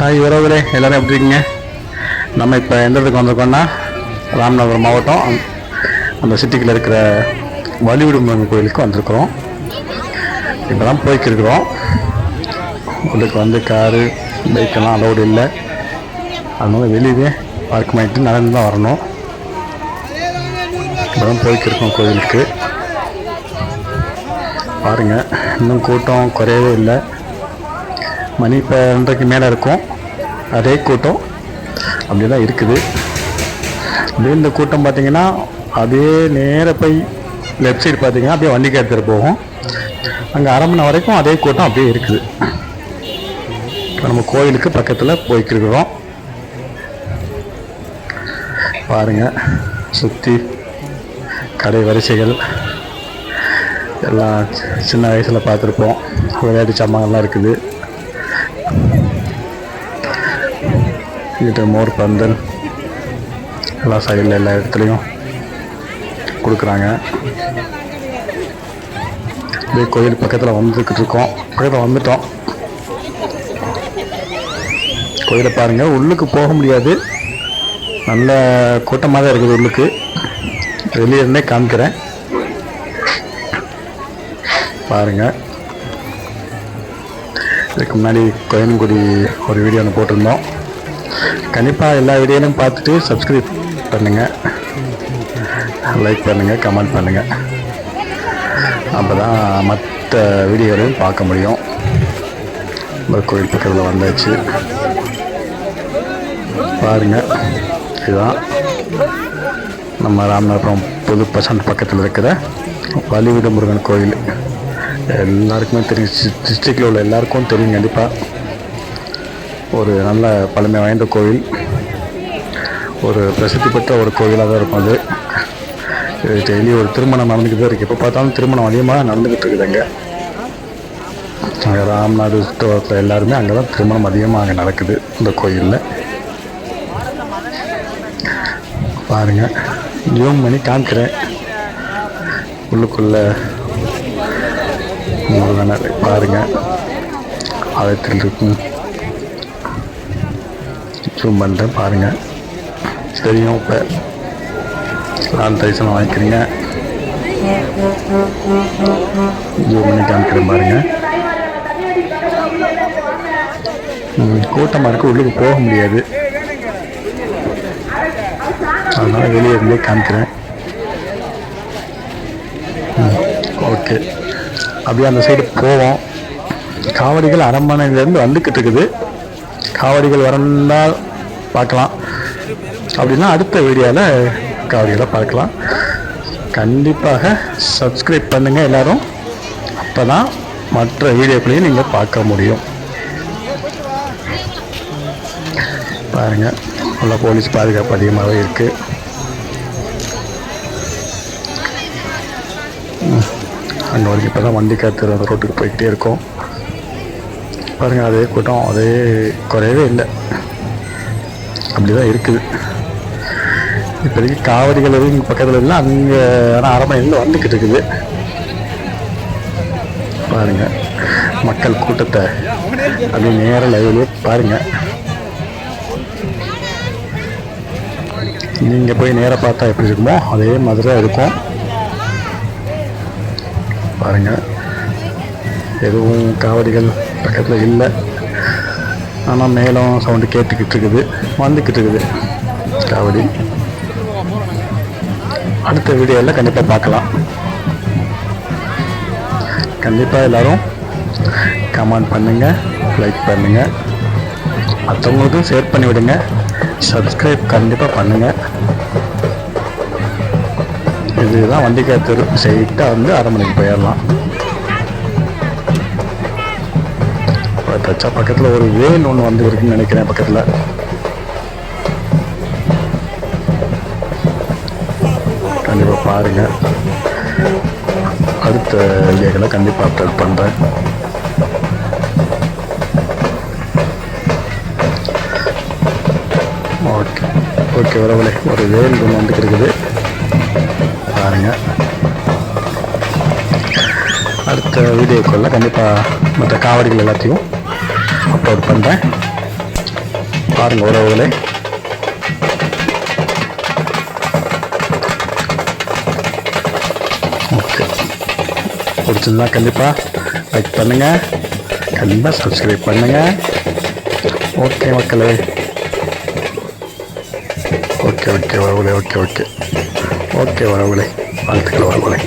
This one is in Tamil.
ஹாய் உறவுகளே எல்லோரும் எப்படி இருக்கீங்க? நம்ம இப்போ எந்த இடத்துக்கு வந்திருக்கோம்னா ராமநாதபுரம் மாவட்டம் அந்த- அந்த சிட்டிக்குள்ள இருக்கிற வலிவிடுமுருகன் கோயிலுக்கு வந்திருக்கிறோம். இப்போ தான் போய்க்கிருக்கிறோம். உங்களுக்கு வந்து காரு பைக்கெல்லாம் அலோடு இல்லை. அதனால வெளியவே பார்க் பண்ணிட்டு நடந்து தான் வரணும். இப்போ தான் போய்க்கிருக்கோம் கோயிலுக்கு. பாருங்கள் இன்னும் கூட்டம் குறையவே இல்லை. மணி இப்போ ரெண்டரைக்கு மேலே இருக்கும். அதே கூட்டம். அப்படி தான் இருக்குது. அப்படியே இந்த கூட்டம் பார்த்திங்கன்னா அப்படியே நேராக போய் லெஃப்ட் சைடு பார்த்தீங்கன்னா அப்படியே வண்டிக்கு எடுத்துகிட்டு போகும். அங்கே அரை மணி வரைக்கும் அதே கூட்டம் அப்படியே இருக்குது. இப்போ நம்ம கோயிலுக்கு பக்கத்தில் போய்க்கிருக்கிறோம். பாருங்கள் சுற்றி கடை வரிசைகள். எல்லாம் சின்ன வயசில் பார்த்துருப்போம். விளையாட்டு சாமான்லாம் இருக்குது. இது மோர் பந்தல். எல்லா சைடில் எல்லா இடத்துலையும் கொடுக்குறாங்க. அப்படியே கோயில் பக்கத்தில் வந்துக்கிட்டு இருக்கோம். பக்கத்தில் வந்துட்டோம். கோயிலை பாருங்கள் உள்ளுக்கு போக முடியாது. நல்ல கூட்டமாக தான் இருக்குது உள்ளுக்கு. வெளியே இருந்தே காமிக்கிறேன். பாருங்கள் இதுக்கு முன்னாடி கோயம்புடி ஒரு வீடியோ ஒன்று போட்டிருந்தோம். கண்டிப்பாக எல்லா வீடியோலையும் பார்த்துட்டு சப்ஸ்கிரைப் பண்ணுங்கள் லைக் பண்ணுங்கள் கமெண்ட் பண்ணுங்கள் அப்போ தான் மற்ற வீடியோலையும் பார்க்க முடியும். இந்த கோயில் பக்கத்தில் வந்தாச்சு. பாருங்கள் இதுதான் நம்ம ராமநாதபுரம் புது பசண்ட் பக்கத்தில் இருக்கிற வலிவிட முருகன் கோயில். எல்லாருக்குமே தெரியும் டிஸ்ட்ரிக்டில் உள்ள எல்லாருக்கும் தெரியும் கண்டிப்பாக ஒரு நல்ல பழமை வாய்ந்த கோவில் ஒரு பிரசித்தி பெற்ற ஒரு கோவிலாக தான் இருக்கும் அது. டெய்லி ஒரு திருமணம் நடந்துக்கிட்டு தான் இருக்குது எப்போ பார்த்தாலும் திருமணம் அதிகமாக நடந்துக்கிட்டு இருக்குது அங்கே. அங்கே ராம்நாத் எல்லாருமே அங்கே தான் திருமணம் அதிகமாக அங்கே நடக்குது இந்த கோயிலில். பாருங்கள் ஜூம் பண்ணி காமிக்கிறேன். உள்ளுக்குள்ள முருகனை பாருங்கள் ஆழத்தில் இருக்கும் ஜூம் பண்ணுறேன் பாருங்கள் தெரியும் இப்போ நான் தரிசனம் வாங்கிக்கிறீங்க. ஜூம் பண்ணி காமிக்கிறேன் பாருங்கள் கூட்டமாக இருக்க. உள்ளுக்கு போக முடியாது. அதனால் வெளியே இருந்தே காமிக்கிறேன். ஓகே. அப்படியே அந்த சைடு போவோம். காவடிகள் அரண்மனையிலேருந்து வந்துக்கிட்டு இருக்குது. காவடிகள் வரந்தால் பார்க்கலாம். அப்படின்னா அடுத்த வீடியோவில் காவடிகளை பார்க்கலாம். கண்டிப்பாக சப்ஸ்கிரைப் பண்ணுங்கள் எல்லோரும். அப்போ தான் மற்ற வீடியோக்களையும் நீங்கள் பார்க்க முடியும். பாருங்கள் நல்லா போலீஸ் பாதுகாப்பு அதிகமாகவே இருக்குது அங்கே வரைக்கும் இப்போ தான் வண்டி காத்து அந்த ரோட்டுக்கு போய்கிட்டே இருக்கோம். பாருங்கள் அதே கூட்டம் அதே குறையவே இல்லை. அப்படி தான் இருக்குது. இப்போதைக்கு காவடிகள் எதுவும் இங்கே பக்கத்தில் இல்லை அங்கே ஆனால் அரண்மனையில் வந்துக்கிட்டு இருக்குது. பாருங்கள் மக்கள் கூட்டத்தை அப்படியே நேர லைவ்லேயே பாருங்கள் நீங்கள் போய் நேராக பார்த்தா எப்படி இருக்குமோ அதே மாதிரி தான் இருக்கும். பாருங்கள் எதுவும் காவடிகள் பக்கத்தில் இல்லை. ஆனால் மேலும் சவுண்டு கேட்டுக்கிட்டு இருக்குது. வந்துக்கிட்டு இருக்குது. காவடி. அடுத்த வீடியோவில் கண்டிப்பாக பார்க்கலாம் கண்டிப்பாக எல்லோரும் கமெண்ட் பண்ணுங்கள் லைக் பண்ணுங்கள் மற்றவங்களுக்கும் ஷேர் பண்ணி விடுங்க. சப்ஸ்கிரைப் கண்டிப்பாக பண்ணுங்கள் இதுதான் வண்டிக்கார் தெரு ஸ்ட்ரைட்டாக வந்து அரை மணிக்கு போயிடலாம். தச்சா பக்கத்தில் ஒரு வேல் ஒன்று வந்து இருக்குன்னு நினைக்கிறேன் பக்கத்தில். கண்டிப்பாக பாருங்கள் அடுத்த ஏகளை கண்டிப்பாக அப்டேட் பண்ணுறேன் ஓகே. ஓகே ஒரு வேல் ஒன்று வந்துட்டு இருக்குது பாருங்க. அடுத்த வீடியோக்குள்ள கண்டிப்பாக மற்ற காவடிகள் எல்லாத்தையும் அப்லோட் பண்ணுறேன் பாருங்கள் உறவுகளே. ஓகே. பிடிச்சிருந்தா கண்டிப்பாக லைக் பண்ணுங்கள் கண்டிப்பாக சப்ஸ்கிரைப் பண்ணுங்கள் ஓகே மக்களே. ஓகே ஓகே வரவுளே ஓகே ஓகே. ஓகே வரவுளே வாழ்த்துக்கள் வரவுளே